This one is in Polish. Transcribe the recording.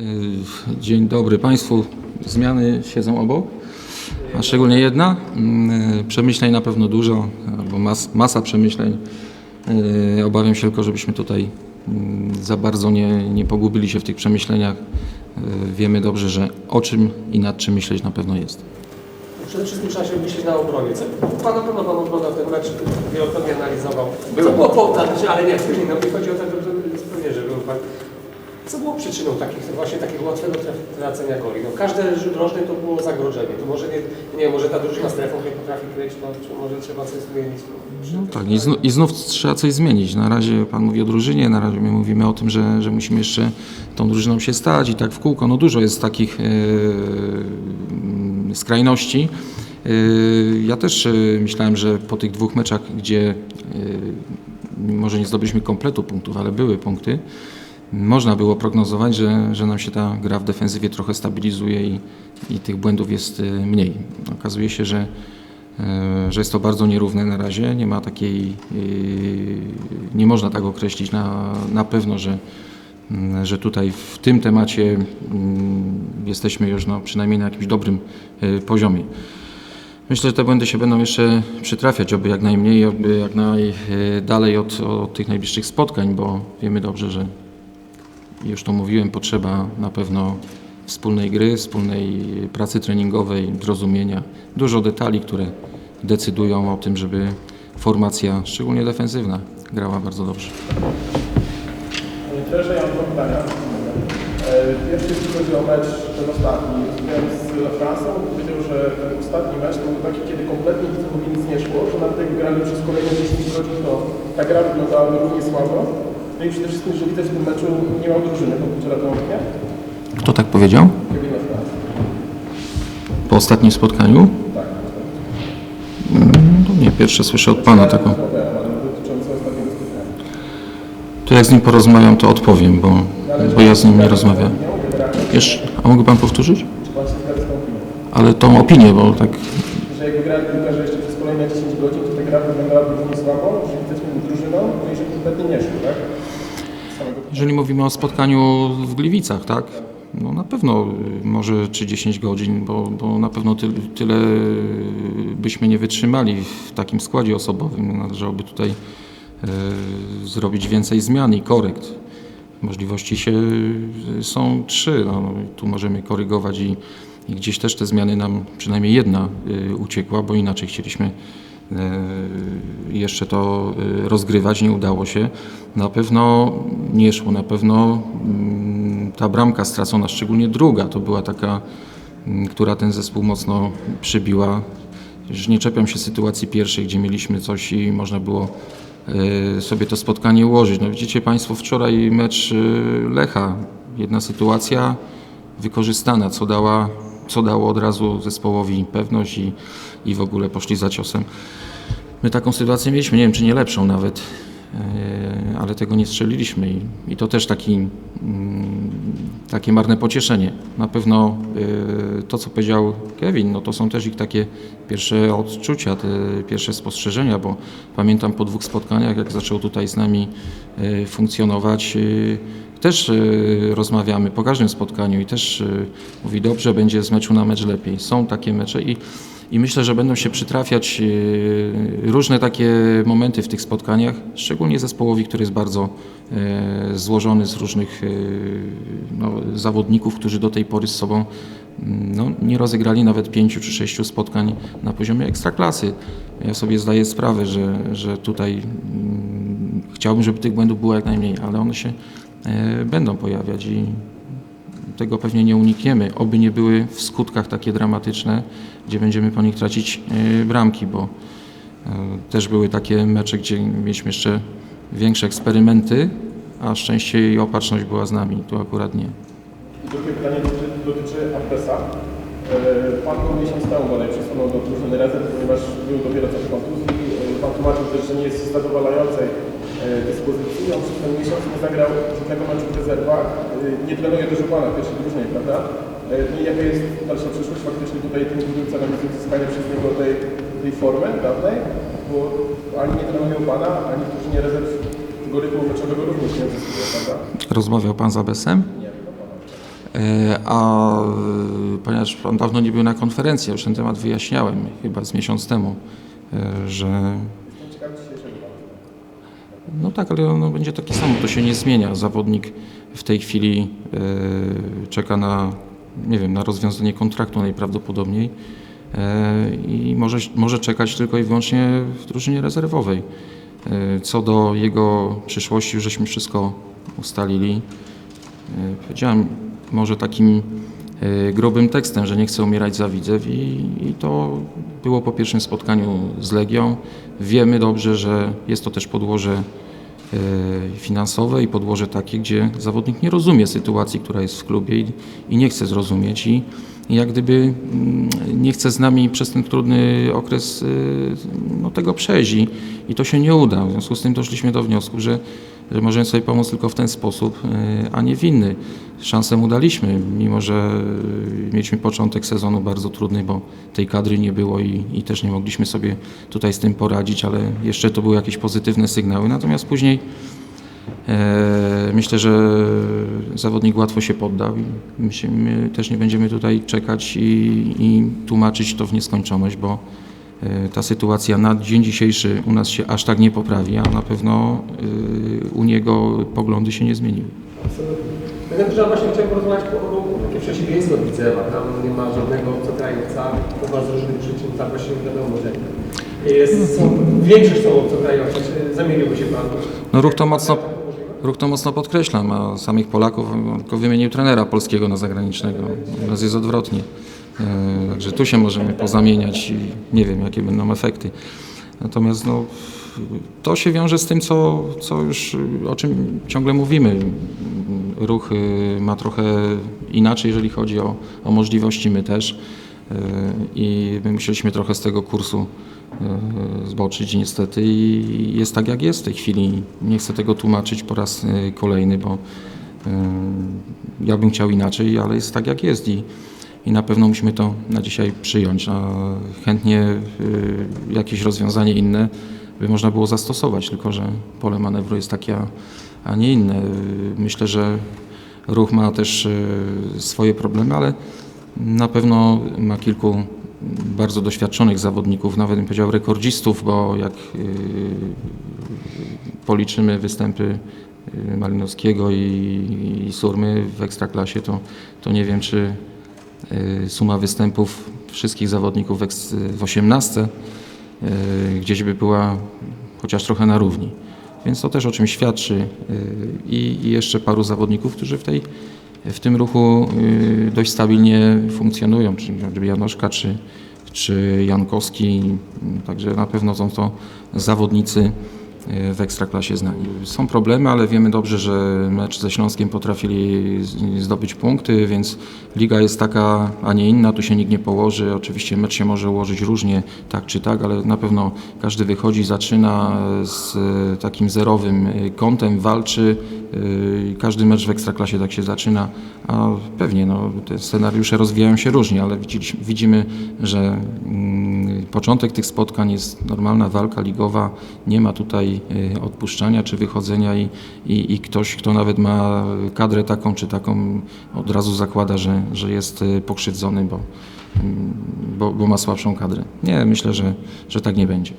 Y, Dzień dobry Państwu. Zmiany siedzą obok, a szczególnie jedna. Mm, Przemyśleń na pewno dużo, albo mas, masa przemyśleń. Y, Obawiam się tylko, żebyśmy tutaj mm, za bardzo nie, nie pogubili się w tych przemyśleniach. Y, Wiemy dobrze, że o czym i nad czym myśleć na pewno jest. Przede wszystkim trzeba się myśleć na obronie. Co, pan na pewno pan oglądał ten mecz, wielokrotnie analizował. Co było powodem, ale nie, później nam nie chodzi o to, że zupełnie, że był pan. Co było przyczyną takich, właśnie takiego łatwego tracenia goli? No, każde rożny to było zagrożenie. To może nie, nie może ta drużyna strefą nie potrafi kryć, no, czy może trzeba coś zmienić. No, tak, i, i znów trzeba coś zmienić. Na razie Pan mówi o drużynie, na razie my mówimy o tym, że, że musimy jeszcze tą drużyną się stać i tak w kółko. No dużo jest takich e, skrajności. E, ja też e, myślałem, że po tych dwóch meczach, gdzie e, może nie zdobyliśmy kompletu punktów, ale były punkty, można było prognozować, że, że nam się ta gra w defensywie trochę stabilizuje i, i tych błędów jest e, mniej. Okazuje się, że E, że jest to bardzo nierówne na razie. Nie ma takiej, e, nie można tak określić na, na pewno, że, mm, że tutaj w tym temacie mm, jesteśmy już no, przynajmniej na jakimś dobrym poziomie. Myślę, że te błędy się będą jeszcze przytrafiać, oby jak najmniej, oby jak najdalej od, od tych najbliższych spotkań, bo wiemy dobrze, że już to mówiłem, potrzeba na pewno wspólnej gry, wspólnej pracy treningowej, zrozumienia. Dużo detali, które decydują o tym, żeby formacja, szczególnie defensywna, grała bardzo dobrze. Panie trenerze, ja mam dwa pytania. E, Pierwszy, jeśli chodzi o mecz ten ostatni. Rozmawiałem z Fransą, powiedział, że ten ostatni mecz to był taki, kiedy kompletnie nic nic nie szło, że nawet jak grali przez kolejne 10 godzin, to ta gra wyglądała równie słabo. No i przede wszystkim, że widać w tym meczu nie ma drużyny po półtora tygodnia. Kto tak powiedział? Po ostatnim spotkaniu? Tak. Mm, To nie, pierwsze słyszę od Pana taką. To jak z nim porozmawiam, to odpowiem, bo, bo ja z nim nie rozmawiałem. Jeszcze, a mógłby Pan powtórzyć? Ale tą opinię, bo tak Że jakby grali piłkarze jeszcze przez kolejne 10 godzin, to ta gra wyglądałaby słabo, że między drużyną, no i że kompletnie nie szło, tak? Jeżeli mówimy o spotkaniu w Gliwicach, tak? No na pewno y, może czy 10 godzin, bo, bo na pewno tyle, tyle byśmy nie wytrzymali w takim składzie osobowym. Należałoby tutaj e, zrobić więcej zmian i korekt. Możliwości się y, są trzy. No, no, tu możemy korygować i, i gdzieś też te zmiany nam przynajmniej jedna y, uciekła, bo inaczej chcieliśmy jeszcze to e, rozgrywać, nie udało się. Na pewno nie szło, na pewno mm, ta bramka stracona, szczególnie druga, to była taka, mm, która ten zespół mocno przybiła. Już nie czepiam się sytuacji pierwszej, gdzie mieliśmy coś i można było e, sobie to spotkanie ułożyć. No widzicie Państwo wczoraj mecz Lecha. Jedna sytuacja wykorzystana, co, dała, co dało od razu zespołowi pewność i, i w ogóle poszli za ciosem. My taką sytuację mieliśmy, nie wiem czy nie lepszą nawet, e, ale tego nie strzeliliśmy i, i to też taki, mm, takie marne pocieszenie. Na pewno e, to, co powiedział Kevin, no to są też ich takie pierwsze odczucia, te pierwsze spostrzeżenia, bo pamiętam po dwóch spotkaniach, jak zaczął tutaj z nami e, funkcjonować, e, też rozmawiamy po każdym spotkaniu i też mówi dobrze, będzie z meczu na mecz lepiej. Są takie mecze i i myślę, że będą się przytrafiać e, różne takie momenty w tych spotkaniach, szczególnie zespołowi, który jest bardzo e, złożony z różnych e, no, zawodników, którzy do tej pory z sobą mm, no, nie rozegrali nawet pięciu czy sześciu spotkań na poziomie ekstraklasy. Ja sobie zdaję sprawę, że, że tutaj mm, chciałbym, żeby tych błędów było jak najmniej, ale one się będą pojawiać i tego pewnie nie unikniemy, oby nie były w skutkach takie dramatyczne, gdzie będziemy po nich tracić e, bramki, bo e, też były takie mecze, gdzie mieliśmy jeszcze większe eksperymenty, a szczęście i opatrzność była z nami, tu akurat nie. Drugie pytanie dotyczy, dotyczy Abdesa. E, Pan go miesiąc temu bodaj przesunął do drużyny rezerw, ponieważ był dopiero co po kontuzji. Pan tłumaczył też, że nie jest w zadowalającej dyspozycji. On przez ten miesiąc nie zagrał żadnego meczu w rezerwach. E, Nie trenuje dużo Pana w pierwszej drużynie, prawda? E, No i jaka jest dalsza przyszłość? Faktycznie tutaj tym głównym celem jest uzyskanie przez niego tej, tej formy dawnej, bo ani nie trenują Pana, ani w drużynie rezerw tego rytmu meczowego również nie uzyskuje, prawda? Rozmawiał Pan z Abesem? Nie. E, A e, ponieważ Pan dawno nie był na konferencji, ja już ten temat wyjaśniałem chyba z miesiąc temu, e, że. No tak, ale ono będzie takie samo, to się nie zmienia. Zawodnik w tej chwili e, czeka na, nie wiem, na rozwiązanie kontraktu najprawdopodobniej e, i może, może czekać tylko i wyłącznie w drużynie rezerwowej. E, co do jego przyszłości, żeśmy wszystko ustalili. Powiedziałem może takim grubym tekstem, że nie chcę umierać za Widzew i, i to było po pierwszym spotkaniu z Legią. Wiemy dobrze, że jest to też podłoże e, finansowe i podłoże takie, gdzie zawodnik nie rozumie sytuacji, która jest w klubie i, i nie chce zrozumieć i, jak gdyby mm, nie chce z nami przez ten trudny okres e, no, tego przejść i, i to się nie uda. W związku z tym doszliśmy do wniosku, że, że możemy sobie pomóc tylko w ten sposób, e, a nie w inny. Szansę mu daliśmy, mimo że e, mieliśmy początek sezonu bardzo trudny, bo tej kadry nie było i, i też nie mogliśmy sobie tutaj z tym poradzić, ale jeszcze to były jakieś pozytywne sygnały. Natomiast później myślę, że zawodnik łatwo się poddał i my, się, my też nie będziemy tutaj czekać i, i tłumaczyć to w nieskończoność, bo e, ta sytuacja na dzień dzisiejszy u nas się aż tak nie poprawi, a na pewno e, u niego poglądy się nie zmieniły. Panie że właśnie chciałem porozmawiać o takie przeciwieństwo Widzewa. Tam nie ma żadnego obcokrajowca, chyba z różnych przyczyn, tak właśnie nie wiadomo, że jest, są, większość są obcokrajowców. Czy Zamieniłby się Pan? No ruch to mocno, ruch to mocno podkreślam, a samych Polaków tylko wymienił trenera polskiego na zagranicznego. Nas jest odwrotnie. E, Także tu się możemy pozamieniać i nie wiem, jakie będą efekty. Natomiast no, to się wiąże z tym, co, co już, o czym ciągle mówimy. Ruch y, ma trochę inaczej, jeżeli chodzi o, o możliwości, my też. Y, I my musieliśmy trochę z tego kursu y, zboczyć niestety i jest tak jak jest w tej chwili. Nie chcę tego tłumaczyć po raz kolejny, bo ja bym chciał inaczej, ale jest tak jak jest i, i na pewno musimy to na dzisiaj przyjąć. A chętnie jakieś rozwiązanie inne by można było zastosować, tylko że pole manewru jest takie, a- nie inne. Myślę, że ruch ma też y, swoje problemy, ale na pewno ma kilku bardzo doświadczonych zawodników, nawet bym powiedział rekordzistów, bo jak y, policzymy występy y, Malinowskiego i, Surmy w Ekstraklasie, to, to nie wiem, czy suma występów wszystkich zawodników w, w 18 y, gdzieś by była chociaż trochę na równi. Więc to też o czym świadczy y, i, jeszcze paru zawodników, którzy w, tej, w tym ruchu y, dość stabilnie funkcjonują, czyli Janoszka czy, czy Jankowski, także na pewno są to zawodnicy w Ekstraklasie znani. Są problemy, ale wiemy dobrze, że mecz ze Śląskiem potrafili zdobyć punkty, więc liga jest taka, a nie inna, tu się nikt nie położy. Oczywiście mecz się może ułożyć różnie, tak czy tak, ale na pewno każdy wychodzi, zaczyna z y, takim zerowym y, kątem, walczy. y, Każdy mecz w Ekstraklasie tak się zaczyna, a pewnie no, te scenariusze rozwijają się różnie, ale widzimy, że mm, początek tych spotkań jest normalna walka ligowa, nie ma tutaj y, odpuszczania czy wychodzenia i, i, i ktoś, kto nawet ma kadrę taką czy taką, od razu zakłada, że, że jest y, pokrzywdzony, bo, mm, bo, bo ma słabszą kadrę. Nie, myślę, że, że tak nie będzie.